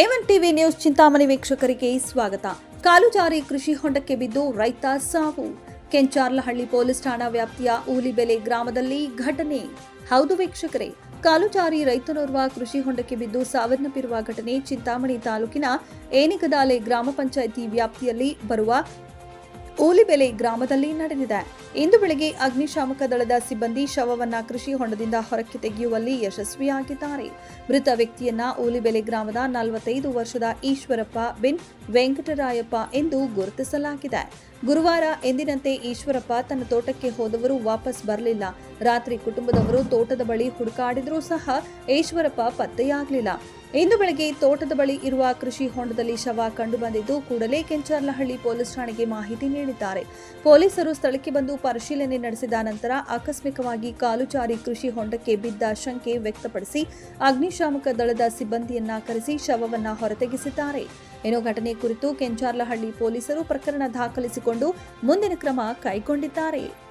A one TV news Chintamani ವೀಕ್ಷಕರಿಗೆ ಸ್ವಾಗತ. ಕಾಲುಜಾರಿ ಕೃಷಿ ಹೊಂಡಕ್ಕೆ ಬಿದ್ದು ರೈತ ಸಾವು. ಕೆಂಚಾರ್ಲಹಳ್ಳಿ ಪೊಲೀಸ್ ಠಾಣಾ ವ್ಯಾಪ್ತಿಯ ಊಲಿಬೆಲೆ ಗ್ರಾಮದಲ್ಲಿ ಘಟನೆ. ಹೌದು ವೀಕ್ಷಕರೇ ಕಾಲುಜಾರಿ ರೈತನೋರ್ವ ಕೃಷಿ ಹೊಂಡಕ್ಕೆ ಬಿದ್ದು ಸಾವನ್ನಪ್ಪಿರುವ ಘಟನೆ ಚಿಂತಾಮಣಿ ತಾಲೂಕಿನ ಏನಿಗದಾಲೆ ಗ್ರಾಮ ಪಂಚಾಯಿತಿ ವ್ಯಾಪ್ತಿಯಲ್ಲಿ ಬರುವ ಊಲಿಬೆಲೆ ಗ್ರಾಮದಲ್ಲಿ ನಡೆದಿದೆ. ಇಂದು ಬೆಳಗ್ಗೆ ಅಗ್ನಿಶಾಮಕ ದಳದ ಸಿಬ್ಬಂದಿ ಶವವನ್ನ ಕೃಷಿ ಹೊಂಡದಿಂದ ಹೊರಕ್ಕೆ ತೆಗೆಯುವಲ್ಲಿ ಯಶಸ್ವಿಯಾಗಿದ್ದಾರೆ. ಮೃತ ವ್ಯಕ್ತಿಯನ್ನ ಊಲಿಬೆಲೆ ಗ್ರಾಮದ ನಲವತ್ತೈದು ವರ್ಷದ ಈಶ್ವರಪ್ಪ ಬಿನ್ ವೆಂಕಟರಾಯಪ್ಪ ಎಂದು ಗುರುತಿಸಲಾಗಿದೆ. ಗುರುವಾರ ಎಂದಿನಂತೆ ಈಶ್ವರಪ್ಪ ತನ್ನ ತೋಟಕ್ಕೆ ಹೋದವರು ವಾಪಸ್ ಬರಲಿಲ್ಲ. ರಾತ್ರಿ ಕುಟುಂಬದವರು ತೋಟದ ಬಳಿ ಹುಡುಕಾಡಿದರೂ ಸಹ ಈಶ್ವರಪ್ಪ ಪತ್ತೆಯಾಗಲಿಲ್ಲ. ಇಂದು ಬೆಳಗ್ಗೆ ತೋಟದ ಬಳಿ ಇರುವ ಕೃಷಿ ಹೊಂಡದಲ್ಲಿ ಶವ ಕಂಡುಬಂದಿದ್ದು ಕೂಡಲೇ ಕೆಂಚಾರ್ಲಹಳ್ಳಿ ಪೊಲೀಸ್ ಠಾಣೆಗೆ ಮಾಹಿತಿ ನೀಡಿದ್ದಾರೆ. ಪೊಲೀಸರು ಸ್ಥಳಕ್ಕೆ ಬಂದು ಪರಿಶೀಲನೆ ನಡೆಸಿದ ನಂತರ ಆಕಸ್ಮಿಕವಾಗಿ ಕಾಲು ಜಾರಿ ಕೃಷಿ ಹೊಂಡಕ್ಕೆ ಬಿದ್ದ ಶಂಕೆ ವ್ಯಕ್ತಪಡಿಸಿ ಅಗ್ನಿಶಾಮಕ ದಳದ ಸಿಬ್ಬಂದಿಯನ್ನ ಕರೆಸಿ ಶವವನ್ನು ಹೊರತೆಗೆಸಿದ್ದಾರೆ. ಇನ್ನು ಘಟನೆ ಕುರಿತು ಕೆಂಚಾರ್ಲಹಳ್ಳಿ ಪೊಲೀಸರು ಪ್ರಕರಣ ದಾಖಲಿಸಿಕೊಂಡು ಮುಂದಿನ ಕ್ರಮ ಕೈಗೊಂಡಿದ್ದಾರೆ.